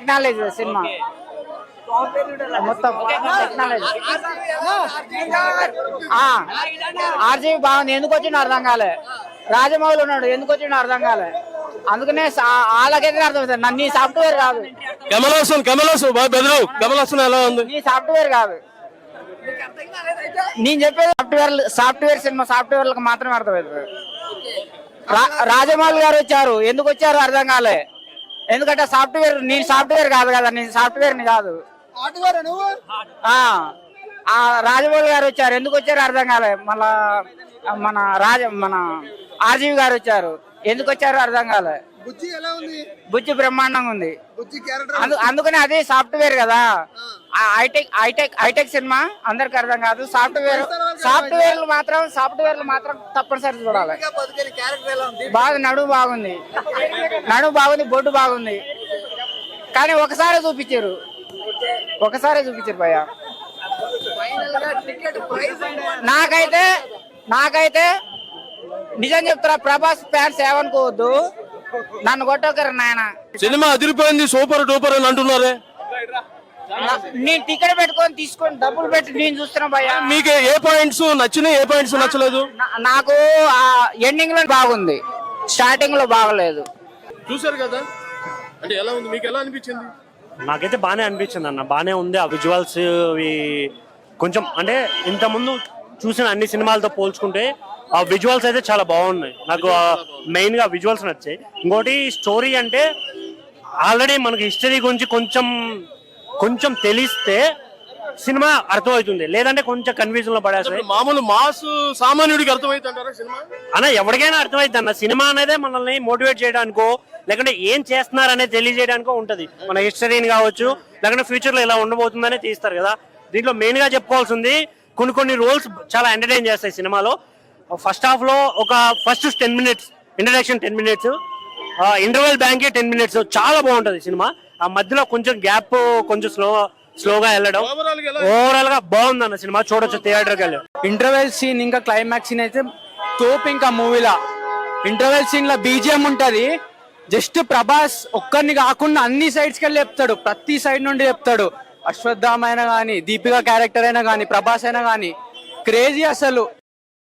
Technology సినిమా. మొత్తం technology RGV బాగుంది ఎందుకు వచ్చిండో అర్థం కాలే. రాజమౌళి ఉన్నాడు ఎందుకు వచ్చిండో అర్థం కాలే. అందుకనే వాళ్ళకైతే అర్థమవుతుంది. నన్ను నీ సాఫ్ట్వేర్ కాదు. కమల్ హాసన్ కమల్ హాసన్ బాగా బెదరు. కమల్ హాసన్ ఎలా ఉంది? నీ సాఫ్ట్వేర్ కాదు. నేను చెప్పేది సాఫ్ట్వేర్ సాఫ్ట్వేర్ సినిమా సాఫ్ట్వేర్లకు మాత్రమే అర్థమవుతుంది. రా- రాజమౌళి గారు వచ్చారు. ఎందుకు వచ్చారు అర్థం కాలే. ఎందుకంటే సాఫ్ట్వేర్ నీ సాఫ్ట్వేర్ కాదు కదా నీ సాఫ్ట్వేర్ని కాదు రాజమౌళి గారు వచ్చారు. ఎందుకు వచ్చారు అర్థం కాలే. మళ్ళా మన రాజ మన ఆర్జీవి గారు వచ్చారు. ఎందుకు వచ్చారు అర్థం కాలే. బుజ్జి బ్రహ్మాండంగా ఉంది. అందుకని అదే సాఫ్ట్వేర్ కదా. హైటెక్ హైటెక్ హైటెక్ సినిమా అందరికి అర్థం కాదు. సాఫ్ట్వేర్ సాఫ్ట్వేర్లు మాత్రం సాఫ్ట్వేర్లు మాత్రం తప్పనిసరి చూడాలి. బతుకని క్యారెక్టర్ ఎలా ఉంది? బాగా నడుము బాగుంది. నడుము బాగుంది బొడ్డు బాగుంది. కానీ ఒకసారి చూపించారు. ఒకసారి చూపించారు భయ్య. ఫైనల్గా టికెట్ ప్రైస్ నాకైతే నాకైతే నిజం చెప్తారా ప్రభాస్ ఫ్యాన్స్ ఏమనుకోవద్దు. నన్ను కొట్టొకరు నాయన. సినిమా అదిరిపోయింది సూపర్ డూపర్ అని అంటున్నారే. నేను టికెట్ పెట్టుకొని తీసుకొని డబ్బులు పెట్టి నేను చూస్తున్నా భయ్య. మీకు ఏ పాయింట్స్ నచ్చినాయి ఏ పాయింట్స్ నచ్చలేదు? నాకు ఆ ఎండింగ్లో బాగుంది. స్టార్టింగ్లో బాగలేదు. చూసారు కదా? అంటే ఎలా ఉంది? మీకు ఎలా అనిపించింది? నాకైతే బాగానే అనిపించింది అన్న. బాగానే ఉంది ఆ విజువల్స్ కొంచెం అంటే ఇంతకుముందు చూసిన అన్ని సినిమాలతో పోల్చుకుంటే ఆ విజువల్స్ అయితే చాలా బాగున్నాయి. నాకు మెయిన్గా విజువల్స్ నచ్చాయి. ఇంకోటి స్టోరీ అంటే ఆల్రెడీ మనకి హిస్టరీ గురించి కొంచెం కొంచెం తెలిస్తే సినిమా అర్థమవుతుంది. లేదంటే కొంచెం కన్ఫ్యూజన్లో పడేస్తాయి. మామూలు మాస్ సామాన్యుడికి అర్థమైంది అంటారా సినిమా? అన్న ఎవరికైనా అర్థమైంది అన్న సినిమా అనేదే మనల్ని మోటివేట్ చేయడానికో లేకుంటే ఏం చేస్తున్నారు అనేది తెలియజేయడానికో ఉంటది. మన హిస్టరీని కావచ్చు లేకుంటే ఫ్యూచర్లో ఇలా ఉండబోతుందనే తీస్తారు కదా. దీంట్లో మెయిన్గా చెప్పుకోవాల్సింది కొన్ని కొన్ని రోల్స్ చాలా ఎంటర్టైన్ చేస్తాయి సినిమాలో. ఫస్ట్ హాఫ్లో ఒక first ten minutes introduction ten minutes interval bank ten minutes చాలా బాగుంటది సినిమా. ఆ మధ్యలో కొంచెం గ్యాప్ కొంచెం స్లో స్లోగా వెళ్ళడం. ఓవరాల్గా ఎలా? ఓవరాల్గా బాగుంది అన్న సినిమా. చూడొచ్చు థియేటర్కి వెళ్ళి. ఇంటర్వెల్ సీన్ ఇంకా క్లైమాక్స్ సీన్ అయితే తోపు ఇంకా మూవీలా ఇంటర్వెల్ సీన్లో బీజిఎం ఉంటది. జస్ట్ ప్రభాస్ ఒక్కరిని కాకుండా అన్ని సైడ్స్కి వెళ్ళి చెప్తాడు. ప్రతి సైడ్ నుండి చెప్తాడు. అశ్వత్థామ అయినా గానీ దీపిక క్యారెక్టర్ అయినా గానీ ప్రభాస్ అయినా గానీ. క్రేజీ అసలు.